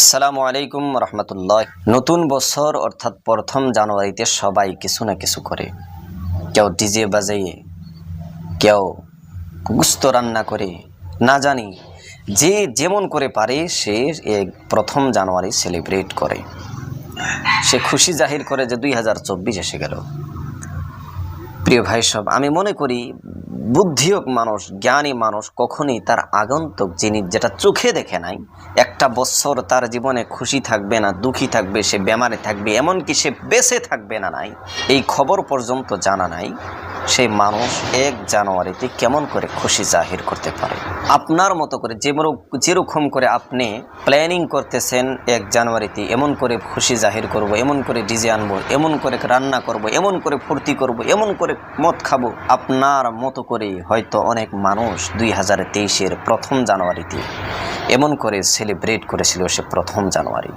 আসসালামু আলাইকুম রহমতুল্লাহ। নতুন বছর অর্থাৎ প্রথম জানুয়ারিতে সবাই কিছু না কিছু করে। কেউ ডিজে বাজাইয়ে কেউ গুস্ত রান্না করে, না জানি যে যেমন করে পারে সে প্রথম জানুয়ারি সেলিব্রেট করে। সে খুশি জাহির করে যে দুই হাজার চব্বিশ এসে গেল। প্রিয় ভাই সব, আমি মনে করি বুদ্ধিওক মানুষ, জ্ঞানী মানুষ কখনই তার আগন্তুক জিনিস যেটা চোখে দেখে নাই একটা বছর তার জীবনে খুশি থাকবে না, দুঃখী থাকবে, সে বেমারে থাকবে, এমনকি সে বেঁচে থাকবে না নাই। এই খবর পর্যন্ত জানা নাই সেই মানুষ এক জানুয়ারিতে কেমন করে খুশি জাহির করতে পারে? আপনার মতো করে যেমন যেরকম করে আপনি প্ল্যানিং করতেছেন এক জানুয়ারিতে, এমন করে খুশি জাহির করব, এমন করে ডিজে আনব, এমন করে রান্না করব, এমন করে ফুর্তি করব, এমন করে মদ খাব, আপনার মতো করে হয়তো অনেক মানুষ দুই হাজার তেইশের প্রথম জানুয়ারিতে এমন করে সেলিব্রেট করেছিল সে প্রথম জানুয়ারি।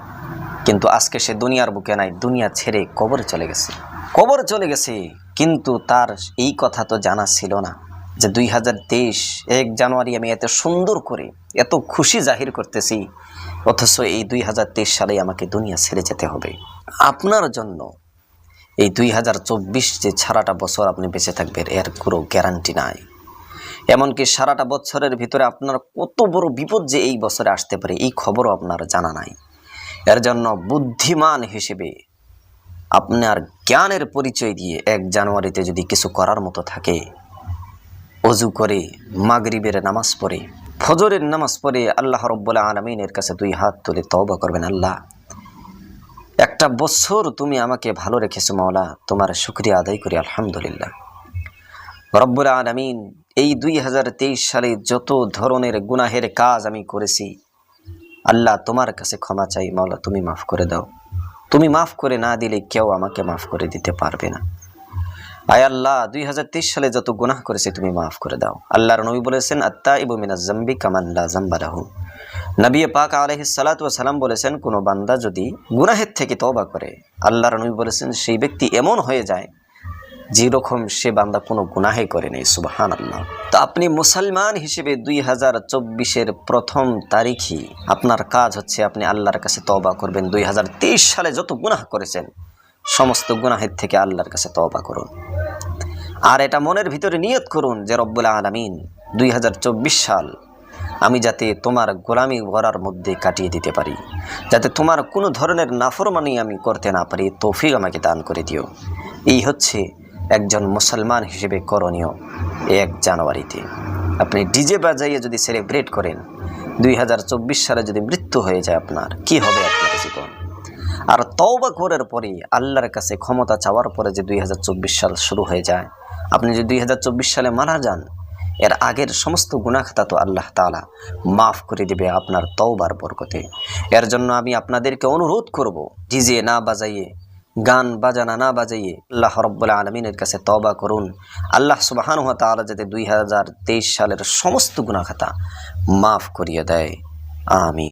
কিন্তু আজকে সে দুনিয়ার বুকে নাই, দুনিয়া ছেড়ে কবরে চলে গেছে। কবর চলে গেছে, কিন্তু তার এই কথা তো জানা ছিল না যে দুই হাজার তেইশ, এক জানুয়ারি আমি এত সুন্দর করে, এত খুশি জাহির করতেছি, অথচ এই দুই হাজার তেইশ সালে আমাকে দুনিয়া ছেড়ে যেতে হবে। আপনার জন্য এই দুই হাজার চব্বিশ যে সারাটা বছর আপনি বেঁচে থাকবেন, এর কোনো গ্যারান্টি নাই। এমনকি সারাটা বছরের ভিতরে আপনার কত বড় বিপদ যে এই বছরে আসতে পারে, এই খবরও আপনার জানা নাই। এর জন্য বুদ্ধিমান হিসেবে আপনার জ্ঞানের পরিচয় দিয়ে এক জানুয়ারিতে যদি কিছু করার মতো থাকে, অজু করে মাগরিবের নামাজ পড়ে, ফজরের নামাজ পড়ে আল্লাহ রব্বুল্লা আলমিনের কাছে দুই হাত তুলে তওবা করবেন, আল্লাহ, একটা বছর তুমি আমাকে ভালো রেখেছো মাওলা, তোমার শুক্রিয়া আদায় করি, আলহামদুলিল্লাহ। রব্বুল আলমিন এই দুই হাজার তেইশ সালে যত ধরনের গুনাহের কাজ আমি করেছি, আল্লাহ তোমার কাছে ক্ষমা চাই, মাওলা, তুমি মাফ করে দাও। তুমি মাফ করে না দিলে কেউ আমাকে মাফ করে দিতে পারবে না। আয় আল্লাহ, দুই হাজার তেইশ সালে যত গুনাহ করেছে, তুমি মাফ করে দাও। আল্লাহর নবী বলেছেন আত্মা ইবমিনা জম্বি কামাল্লা জম্বারাহু নবী পাক আলহ সালাম বলেছেন, কোনো বান্দা যদি গুনাহের থেকে তওবা করে, আল্লাহর নবী বলেছেন, সেই ব্যক্তি এমন হয়ে যায় যেরকম সে বান্দা কোনো গুনাহে করে নেই সুবাহান আল্লাহ তো আপনি মুসলমান হিসেবে দুই হাজার চব্বিশের প্রথম তারিখই আপনার কাজ হচ্ছে আপনি আল্লাহর কাছে তবা করবেন। দুই হাজার তেইশ সালে যত গুনাহ করেছেন, সমস্ত গুনাহের থেকে আল্লাহর কাছে তওবা করুন। আর এটা মনের ভিতরে নিয়ত করুন যে রব্বুল আলমিন দুই হাজার চব্বিশ সাল আমি যাতে তোমার গোলামি গড়ার মধ্যে কাটিয়ে দিতে পারি, যাতে তোমার কোনো ধরনের নাফরমানি আমি করতে না পারি, তৌফিক আমাকে দান করে দিও। এই হচ্ছে একজন মুসলমান হিসেবে করণীয় এক জানুয়ারিতে। আপনি ডিজে বাজাইয়ে যদি সেলিব্রেট করেন, দুই হাজার চব্বিশ সালে যদি মৃত্যু হয়ে যায় আপনার, কি হবে আপনার জীবন? আর তওবা করার পরে আল্লাহর কাছে ক্ষমতা চাওয়ার পরে যে দুই হাজার চব্বিশ সাল শুরু হয়ে যায়, আপনি যদি দুই হাজার চব্বিশ সালে মারা যান, এর আগের সমস্ত গুণাখাতা তো আল্লাহ তালা মাফ করে দেবে আপনার তওবার বরকতে। এর জন্য আমি আপনাদেরকে অনুরোধ করব, ডিজে না বাজাইয়ে গান বাজানা না বাজাইয়ে আল্লাহ রব্বুল আলমিনের কাছে তবা করুন। আল্লাহ সুবাহান হাত আলা যাতে দুই হাজার তেইশ সালের সমস্ত গুণাখাতা মাফ করিয়ে দেয়। আমি